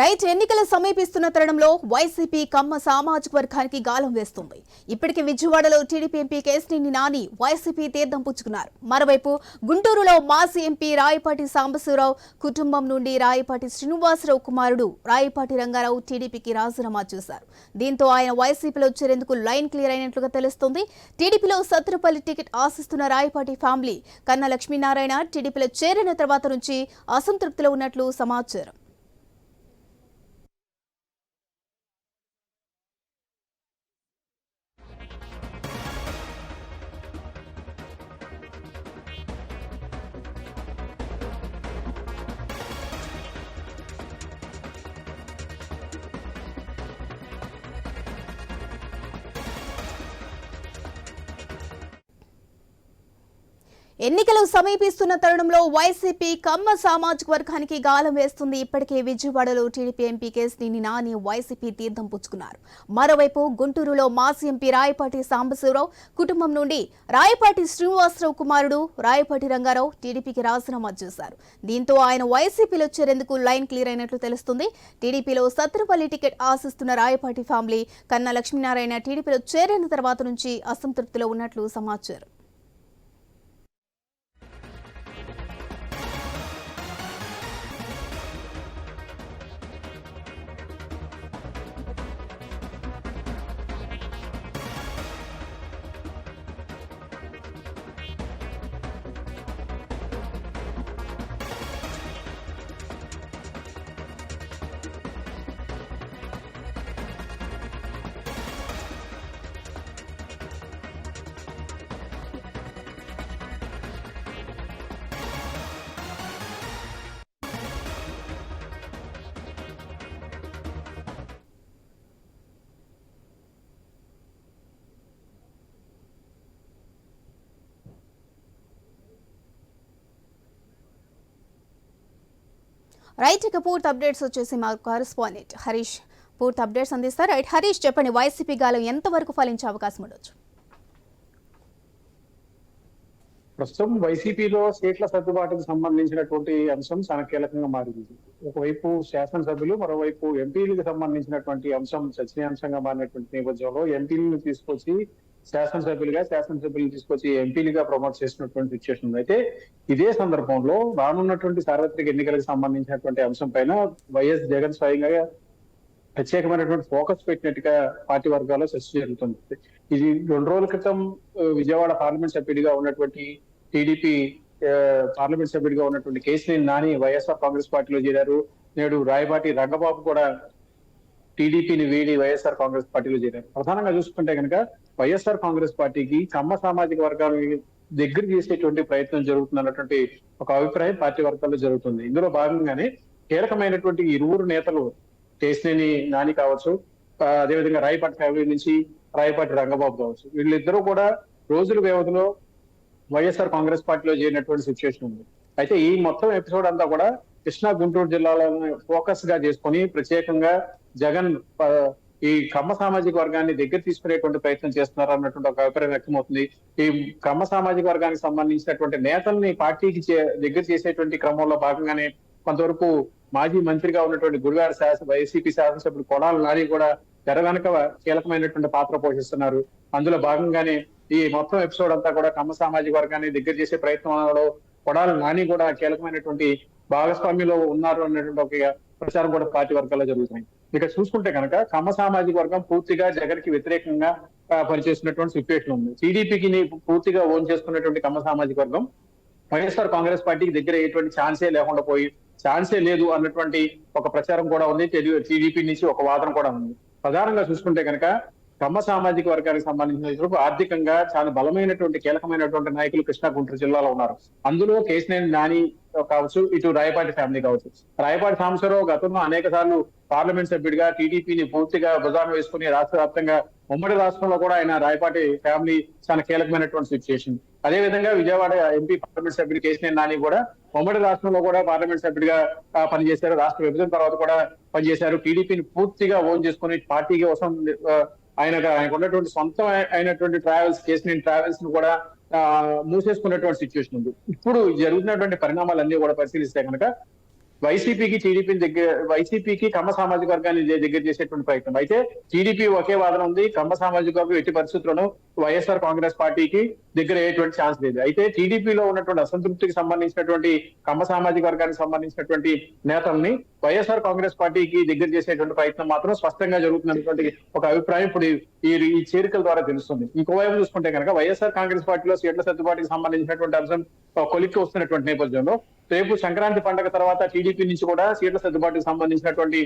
Right ఎన్నికలు సమీపిస్తున్న తరుణంలో వైసీపీ కమ్మ సామాజిక వర్గానికి గాలం వేస్తుంది. ఇప్పటికే విజయవాడలో TDP MP Kesineni Nani YCP తీర్థం పుచ్చుకున్నారు. మరోవైపు గుంటూరులో మాజీ ఎంపీ రాయపాటి సాంబశివరావు కుటుంబం నుండి రాయపాటి శ్రీనివాసరావు కుమారుడు రాయపాటి రంగారావు టీడీపీకి రాజీనామా చేశారు. దీంతో ఆయన వైసీపీలో చేరేందుకు లైన్ క్లియర్ అయినట్లుగా తెలుస్తోంది. టీడీపీలో సత్రపల్లి టికెట్ ఆశిస్తున్న రాయపాటి ఫ్యామిలీ కన్నా లక్ష్మీనారాయణ టీడీపీలో చేరిన తర్వాత నుంచి అసంతృప్తిలో ఉన్నట్లు సమాచారం. ఎన్నికలు సమీపిస్తున్న తరుణంలో వైసీపీ కమ్మ సామాజిక వర్గానికి గాలం వేస్తుంది. ఇప్పటికే విజయవాడలో TDP MP Kesineni Nani YCP తీర్థం పుచ్చుకున్నారు. మరోవైపు గుంటూరులో మాజీ ఎంపీ రాయపాటి సాంబశివరావు కుటుంబం నుండి రాయపాటి శ్రీనివాసరావు కుమారుడు రాయపాటి రంగారావు టీడీపీకి రాజీనామా చేశారు. దీంతో ఆయన వైసీపీలో చేరేందుకు లైన్ క్లియర్ అయినట్లు తెలుస్తుంది. టీడీపీలో సత్రపల్లి టికెట్ ఆశిస్తున్న రాయపాటి ఫ్యామిలీ కన్నా లక్ష్మీనారాయణ టీడీపీలో చేరిన తర్వాత నుంచి అసంతృప్తిలో ఉన్నట్లు సమాచారం. రైట్ ఇక పూర్తి అప్డేట్స్ వచ్చేసి మా కరస్పాండెంట్ హరీష్. పూర్తి అప్డేట్స్ అందిస్తారు. రైట్ హరీష్ చెప్పండి వైసీపీ గాలం ఎంతవరకు ఫలించే అవకాశం ఉండొచ్చు? ప్రస్తుతం వైసీపీలో సీట్ల సర్దుబాటుకు సంబంధించినటువంటి అంశం చాలా కీలకంగా మారింది. ఒకవైపు శాసనసభ్యులు మరోవైపు ఎంపీలకు సంబంధించినటువంటి అంశం చర్చనీయాంశంగా మారినటువంటి నేపథ్యంలో ఎంపీలను తీసుకొచ్చి శాసనసభ్యులుగా శాసనసభ్యులను తీసుకొచ్చి ఎంపీలుగా ప్రమోట్ చేసినటువంటి సిచ్యువేషన్ అయితే ఇదే సందర్భంలో రానున్నటువంటి సార్వత్రిక ఎన్నికలకు సంబంధించినటువంటి అంశం పైన వైఎస్ జగన్ స్వయంగా ప్రత్యేకమైనటువంటి ఫోకస్ పెట్టినట్టుగా పార్టీ వర్గాల్లో చర్చ జరుగుతుంది. ఇది రెండు రోజుల క్రితం విజయవాడ పార్లమెంట్ సభ్యుడిగా ఉన్నటువంటి టీడీపీ పార్లమెంట్ సభ్యుడిగా ఉన్నటువంటి కేసీఆర్ నాని వైఎస్ఆర్ కాంగ్రెస్ పార్టీలో చేరారు. నేడు రాయపాటి రంగబాబు కూడా టీడీపీని వీడి వైఎస్ఆర్ కాంగ్రెస్ పార్టీలో చేరారు. ప్రధానంగా చూసుకుంటే కనుక వైఎస్ఆర్ కాంగ్రెస్ పార్టీకి కమ్మ సామాజిక వర్గాన్ని దగ్గర చేసేటువంటి ప్రయత్నం జరుగుతుంది అన్నటువంటి ఒక అభిప్రాయం పార్టీ వర్గాల్లో జరుగుతుంది. ఇందులో భాగంగానే కీలకమైనటువంటి ఇరువురు నేతలు కేసినేని నాని కావచ్చు అదేవిధంగా రాయపాటి ఫ్యామిలీ నుంచి రాయపాటి రంగబాబు కావచ్చు. వీళ్ళిద్దరూ కూడా రోజుల వ్యవధిలో వైఎస్ఆర్ కాంగ్రెస్ పార్టీలో చేరినటువంటి సిచ్యువేషన్ ఉంది. అయితే ఈ మొత్తం ఎపిసోడ్ అంతా కూడా కృష్ణా గుంటూరు జిల్లాలను ఫోకస్గా చేసుకొని ప్రత్యేకంగా జగన్ ఈ కమ్మ సామాజిక వర్గాన్ని దగ్గర తీసుకునేటువంటి ప్రయత్నం చేస్తున్నారు అన్నటువంటి ఒక అభిప్రాయం వ్యక్తమవుతుంది. ఈ కమ్మ సామాజిక వర్గానికి సంబంధించినటువంటి నేతల్ని పార్టీకి చే- దగ్గర చేసేటువంటి క్రమంలో భాగంగానే కొంతవరకు మాజీ మంత్రిగా ఉన్నటువంటి గుడివాడ శాసన వైసీపీ శాసనసభ్యుడు కొడాల నాని కూడా తెర వెనక కీలకమైనటువంటి పాత్ర పోషిస్తున్నారు. అందులో భాగంగానే ఈ మొత్తం ఎపిసోడ్ అంతా కూడా కమ్మ సామాజిక వర్గాన్ని దగ్గర చేసే ప్రయత్నంలో కొడాల నాని కూడా కీలకమైనటువంటి భాగస్వామ్యంలో ఉన్నారు అన్నటువంటి ఒక ప్రచారం కూడా పార్టీ వర్గాల్లో జరుగుతున్నాయి ఇక చూసుకుంటే కనుక కమ్మ సామాజిక వర్గం పూర్తిగా జగన్కి వ్యతిరేకంగా ఆ, పనిచేస్తున్నటువంటి సిచ్యువేషన్ ఉంది. టీడీపీకి పూర్తిగా ఓన్ చేసుకున్నటువంటి కమ్మ సామాజిక వర్గం వైఎస్ఆర్ కాంగ్రెస్ పార్టీకి దగ్గర అయ్యేటువంటి ఛాన్సే లేకుండా పోయి ఛాన్సే లేదు అన్నటువంటి ఒక ప్రచారం కూడా ఉంది. టీడీపీ నుంచి ఒక వాదన కూడా ఉంది. ప్రధానంగా చూసుకుంటే కనుక కమ్మ సామాజిక వర్గానికి సంబంధించిన ఆర్థికంగా చాలా బలమైనటువంటి కీలకమైనటువంటి నాయకులు కృష్ణా గుంటూరు జిల్లాలో ఉన్నారు. అందులో కేసినేని నాని కావచ్చు ఇటు రాయపాటి ఫ్యామిలీ కావచ్చు. రాయపాటి సాంబశివరావు గతంలో అనేక సార్లు పార్లమెంట్ సభ్యుడిగా టీడీపీని పూర్తిగా భుజాన వేసుకుని రాష్ట్ర వ్యాప్తంగా ఉమ్మడి రాష్ట్రంలో కూడా ఆయన రాయపాటి ఫ్యామిలీ చాలా కీలకమైనటువంటి సిచ్యుయేషన్ అదే విధంగా విజయవాడ ఎంపీ పార్లమెంట్ సభ్యుడు కేసీఆర్ నాని కూడా ఉమ్మడి రాష్ట్రంలో కూడా పార్లమెంట్ సభ్యుడిగా పనిచేశారు. రాష్ట్ర విభజన తర్వాత కూడా పనిచేశారు. టీడీపీని పూర్తిగా ఓన్ చేసుకుని పార్టీకి కోసం ఆయన ఆయనకు ఉన్నటువంటి సొంతం అయినటువంటి ట్రావెల్స్ కేసీఆర్ ట్రావెల్స్ను కూడా మూసేసుకున్నటువంటి సిచ్యువేషన్ ఉంది. ఇప్పుడు జరుగుతున్నటువంటి పరిణామాలన్నీ కూడా పరిశీలిస్తే కనుక వైసీపీకి టీడీపీ దగ్గర వైసీపీకి కమ్మ సామాజిక వర్గాన్ని దగ్గర చేసేటువంటి ప్రయత్నం. అయితే టీడీపీ ఒకే వాదన ఉంది కమ్మ సామాజిక వర్గం ఎట్టి పరిస్థితుల్లోనూ వైఎస్ఆర్ కాంగ్రెస్ పార్టీకి దగ్గర అయ్యేటువంటి ఛాన్స్ లేదు. అయితే టీడీపీలో ఉన్నటువంటి అసంతృప్తికి సంబంధించినటువంటి కమ్మ సామాజిక వర్గానికి సంబంధించినటువంటి నేతల్ని వైఎస్ఆర్ కాంగ్రెస్ పార్టీకి దగ్గర చేసేటువంటి ప్రయత్నం మాత్రం స్పష్టంగా జరుగుతున్నటువంటి ఒక అభిప్రాయం ఇప్పుడు ఈ చేరికల ద్వారా తెలుస్తుంది. ఇంకోవైపు చూసుకుంటే కనుక వైఎస్ఆర్ కాంగ్రెస్ పార్టీలో సీట్ల సర్దుబాటుకి సంబంధించినటువంటి అంశం కొలిక్కి వస్తున్నటువంటి నేపథ్యంలో రేపు సంక్రాంతి పండుగ తర్వాత టీడీపీ నుంచి కూడా సీట్ల సర్దుబాటుకు సంబంధించినటువంటి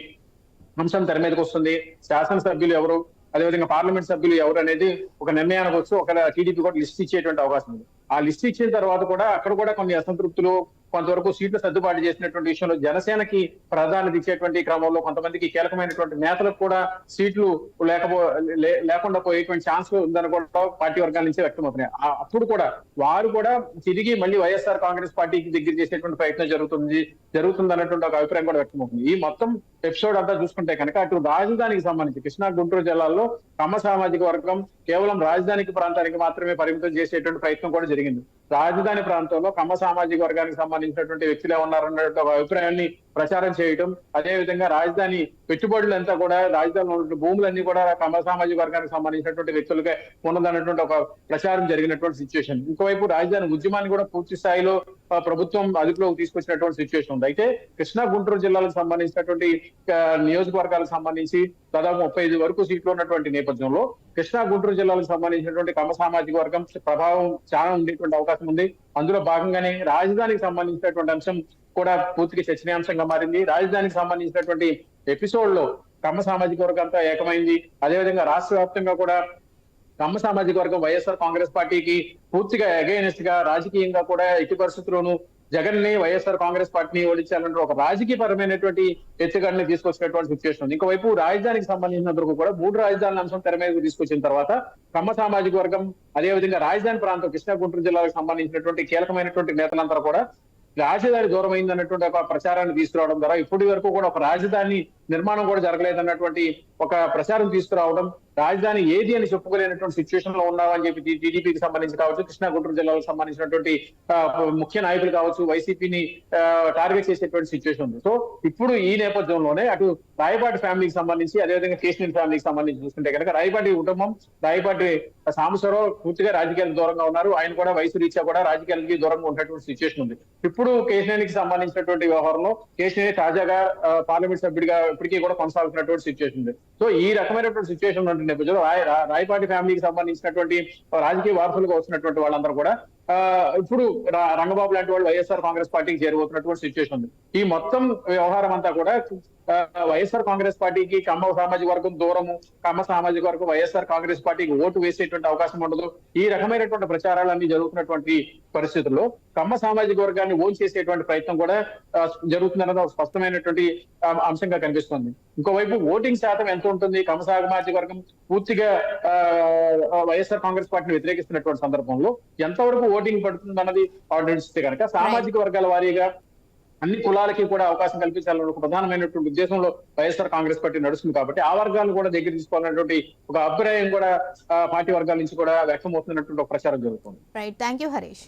అంశం తెర మీదకి వస్తుంది. శాసనసభ్యులు ఎవరు? అదేవిధంగా పార్లమెంట్ సభ్యులు ఎవరు అనేది ఒక నిర్ణయానికి వచ్చి ఒక టీడీపీ కూడా లిస్ట్ ఇచ్చేటువంటి అవకాశం ఉంది. ఆ లిస్ట్ ఇచ్చిన తర్వాత కూడా అక్కడ కూడా కొన్ని అసంతృప్తులు కొంతవరకు సీట్లు సర్దుబాటు చేసినటువంటి విషయంలో జనసేనకి ప్రాధాన్యత ఇచ్చేటువంటి క్రమంలో కొంతమందికి కీలకమైనటువంటి నేతలకు కూడా సీట్లు లేకపో లే- లేకుండా పోయేటువంటి ఛాన్స్ ఉందని కూడా పార్టీ వర్గాల నుంచి వ్యక్తమవుతున్నాయి. అప్పుడు కూడా వారు కూడా తిరిగి మళ్ళీ వైఎస్ఆర్ కాంగ్రెస్ పార్టీకి దగ్గర చేసేటువంటి ప్రయత్నం జరుగుతుంది జరుగుతుంది అన్నటువంటి ఒక అభిప్రాయం కూడా వ్యక్తమవుతుంది. ఈ మొత్తం ఎపిసోడ్ అంతా చూసుకుంటే కనుక అటు రాజధానికి సంబంధించి కృష్ణా గుంటూరు జిల్లాల్లో కమ్మ సామాజిక వర్గం కేవలం రాజధానికి ప్రాంతానికి మాత్రమే పరిమితం చేసేటువంటి ప్రయత్నం కూడా జరిగింది. రాజధాని ప్రాంతంలో కమ్మ సామాజిక వర్గానికి సంబంధించినటువంటి వ్యక్తులే ఉన్నారన్నటువంటి ఒక అభిప్రాయాన్ని ప్రచారం చేయటం అదే విధంగా రాజధాని పెట్టుబడులు అంతా కూడా రాజధానిలో ఉన్న భూములన్నీ కూడా కమ్మ సామాజిక వర్గానికి సంబంధించినటువంటి వ్యక్తులకే ఉన్నదన్నటువంటి ఒక ప్రచారం జరిగినటువంటి సిచ్యువేషన్ ఇంకోవైపు రాజధాని ఉద్యమాన్ని కూడా పూర్తి స్థాయిలో ప్రభుత్వం అదుపులోకి తీసుకొచ్చినటువంటి సిచ్యువేషన్ ఉంది. అయితే కృష్ణా గుంటూరు జిల్లాలకు సంబంధించినటువంటి నియోజకవర్గాలకు సంబంధించి దాదాపు ముప్పై ఐదు వరకు సీట్లు ఉన్నటువంటి నేపథ్యంలో కృష్ణా గుంటూరు జిల్లాలకు సంబంధించినటువంటి కమ సామాజిక వర్గం ప్రభావం చాలా ఉండేటువంటి అవకాశం ఉంది. అందులో భాగంగానే రాజధానికి సంబంధించినటువంటి అంశం కూడా పూర్తిగా చర్చనీయాంశంగా మారింది. రాజధానికి సంబంధించినటువంటి ఎపిసోడ్లో కమ్మ సామాజిక వర్గం అంతా ఏకమైంది. అదేవిధంగా రాష్ట్ర వ్యాప్తంగా కూడా కమ్మ సామాజిక వర్గం వైఎస్ఆర్ కాంగ్రెస్ పార్టీకి పూర్తిగా అగైనెస్ట్గా రాజకీయంగా కూడా ఎట్టి పరిస్థితుల్లోనూ జగన్ని వైఎస్ఆర్ కాంగ్రెస్ పార్టీని ఓడించాలంటే ఒక రాజకీయ పరమైనటువంటి ఎత్తుగడని తీసుకొచ్చినటువంటి సిచ్యువేషన్ ఉంది. ఇంకోవైపు రాజధానికి సంబంధించినంత వరకు కూడా మూడు రాజధానుల అంశం తెర మీదకు తీసుకొచ్చిన తర్వాత కమ్మ సామాజిక వర్గం అదేవిధంగా రాజధాని ప్రాంతం కృష్ణా గుంటూరు జిల్లాలకు సంబంధించినటువంటి కీలకమైనటువంటి నేతలంతా కూడా రాజధాని దూరం అన్నటువంటి ఒక ప్రచారాన్ని తీసుకురావడం ద్వారా ఇప్పటి వరకు కూడా ఒక రాజధాని నిర్మాణం కూడా జరగలేదన్నటువంటి ఒక ప్రచారం తీసుకురావడం రాజధాని ఏది అని చెప్పుకోలేనటువంటి సిచ్యువేషన్లో ఉన్నామని చెప్పి టీడీపీకి సంబంధించి కావచ్చు కృష్ణా గుంటూరు జిల్లాకు సంబంధించినటువంటి ముఖ్య నాయకులు కావచ్చు వైసీపీని టార్గెట్ చేసేటువంటి సిచ్యువేషన్ ఉంది. సో ఇప్పుడు ఈ నేపథ్యంలోనే అటు రాయపాటి ఫ్యామిలీకి సంబంధించి అదేవిధంగా కేసీఆర్ ఫ్యామిలీకి సంబంధించి చూసుకుంటే కనుక రాయపాటి కుటుంబం రాయపాటి సాంబశ్వరరావు పూర్తిగా రాజకీయాలకు దూరంగా ఉన్నారు. ఆయన కూడా వయసు రీత్యా కూడా రాజకీయాలకి దూరంగా ఉన్నటువంటి సిచ్యువేషన్ ఉంది. ఇప్పుడు కేసీఆర్కి సంబంధించినటువంటి వ్యవహారంలో కేసీఆర్ తాజాగా పార్లమెంట్ సభ్యుడిగా ఇప్పటికీ కూడా కొనసాగుతున్నటువంటి సిచ్యువేషన్ ఉంది. సో ఈ రకమైనటువంటి సిచ్యువేషన్ ఉంటుంది నేపథ్యంలో రాయపాటి ఫ్యామిలీకి సంబంధించినటువంటి రాజకీయ వారసులుగా వస్తున్నటువంటి వాళ్ళందరూ కూడా ఇప్పుడు రంగబాబు లాంటి వాళ్ళు వైఎస్ఆర్ కాంగ్రెస్ పార్టీకి చేరిపోతున్నటువంటి సిచ్యువేషన్ ఉంది. ఈ మొత్తం వ్యవహారం అంతా కూడా వైఎస్ఆర్ కాంగ్రెస్ పార్టీకి కమ్మ సామాజిక వర్గం దూరము కమ్మ సామాజిక వర్గం వైఎస్ఆర్ కాంగ్రెస్ పార్టీకి ఓటు వేసేటువంటి అవకాశం ఉండదు. ఈ రకమైనటువంటి ప్రచారాలన్నీ జరుగుతున్నటువంటి పరిస్థితుల్లో కమ్మ సామాజిక వర్గాన్ని ఓన్ చేసేటువంటి ప్రయత్నం కూడా జరుగుతుందన్నది ఒక స్పష్టమైనటువంటి అంశంగా కనిపిస్తుంది. ఇంకోవైపు ఓటింగ్ శాతం ఎంత ఉంటుంది? కమ్మ సామాజిక వర్గం పూర్తిగా ఆ, వైఎస్ఆర్ కాంగ్రెస్ పార్టీని వ్యతిరేకిస్తున్నటువంటి సందర్భంలో ఎంతవరకు ఓటింగ్ పడుతుంది అన్నది ఆలోచిస్తే కనుక సామాజిక వర్గాల వారీగా అన్ని కులాలకి కూడా అవకాశం కల్పించాలని ఒక ప్రధానమైనటువంటి ఉద్దేశంలో వైఎస్ఆర్ కాంగ్రెస్ పార్టీ నడుస్తుంది కాబట్టి ఆ వర్గాలను కూడా దగ్గర తీసుకోవాలన్నటువంటి ఒక అభిప్రాయం కూడా పార్టీ వర్గాల నుంచి కూడా వ్యక్తమవుతున్నటువంటి ఒక ప్రచారం జరుగుతుంది. Right thank you Harish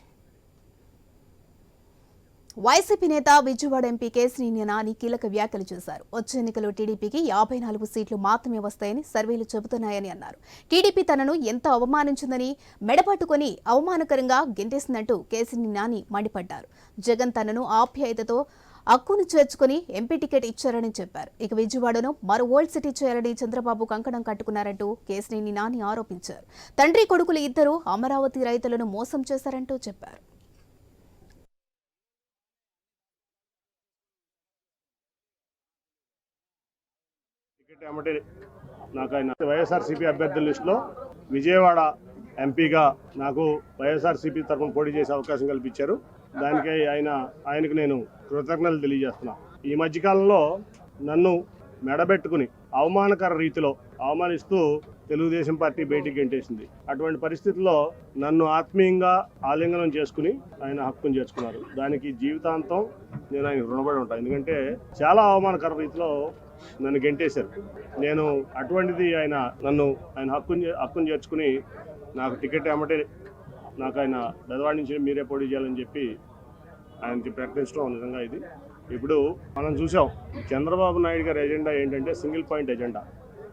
YCP నేత విజయవాడ ఎంపీ కేసినేని నాని కీలక వ్యాఖ్యలు చేశారు. వచ్చే ఎన్నికల్లో టీడీపీకి యాభై నాలుగు సీట్లు మాత్రమే వస్తాయని సర్వేలు చెబుతున్నాయని అన్నారు. టీడీపీ తనను ఎంత అవమానించిందని మెడపట్టుకొని అవమానకరంగా గెంటేసిందంటూ కేసినేని నాని మండిపడ్డారు. జగన్ తనను ఆప్యాయతతో హక్కును చేర్చుకుని ఎంపీ టికెట్ ఇచ్చారని చెప్పారు. ఇక విజయవాడను మరో ఓల్డ్ సిటీ చేయాలని చంద్రబాబు కంకణం కట్టుకున్నారంటూ కేసినేని నాని ఆరోపించారు. తండ్రి కొడుకులు ఇద్దరు అమరావతి రైతులను మోసం చేశారంటూ చెప్పారు. ఏమంటే నాకు ఆయన వైఎస్ఆర్సీపీ అభ్యర్థుల లిస్టులో విజయవాడ ఎంపీగా నాకు వైఎస్ఆర్సీపీ తరఫున పోటీ చేసే అవకాశం కల్పించారు. దానికై ఆయన ఆయనకు నేను కృతజ్ఞతలు తెలియజేస్తున్నా. ఈ మధ్యకాలంలో నన్ను మెడబెట్టుకుని అవమానకర రీతిలో అవమానిస్తూ తెలుగుదేశం పార్టీ బయటికి గెంటేసింది. అటువంటి పరిస్థితుల్లో నన్ను ఆత్మీయంగా ఆలింగనం చేసుకుని ఆయన హక్కును చేర్చుకున్నారు. దానికి జీవితాంతం నేను ఆయన రుణపడి ఉంటాను ఎందుకంటే చాలా అవమానకర రీతిలో నన్ను గెంటేశారు. నేను అటువంటిది ఆయన నన్ను ఆయన హక్కుని చే- హక్కుని చేర్చుకుని నాకు టికెట్ ఏమంటే నాకు ఆయన బెదవాడి నుంచి మీరే పోటీ చేయాలని చెప్పి ఆయనకి ప్రకటించడం నిజంగా ఇది. ఇప్పుడు మనం చూసాం చంద్రబాబు నాయుడు గారి ఎజెండా ఏంటంటే సింగిల్ పాయింట్ ఎజెండా.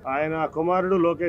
ఆయన కుమారుడు లోకేష్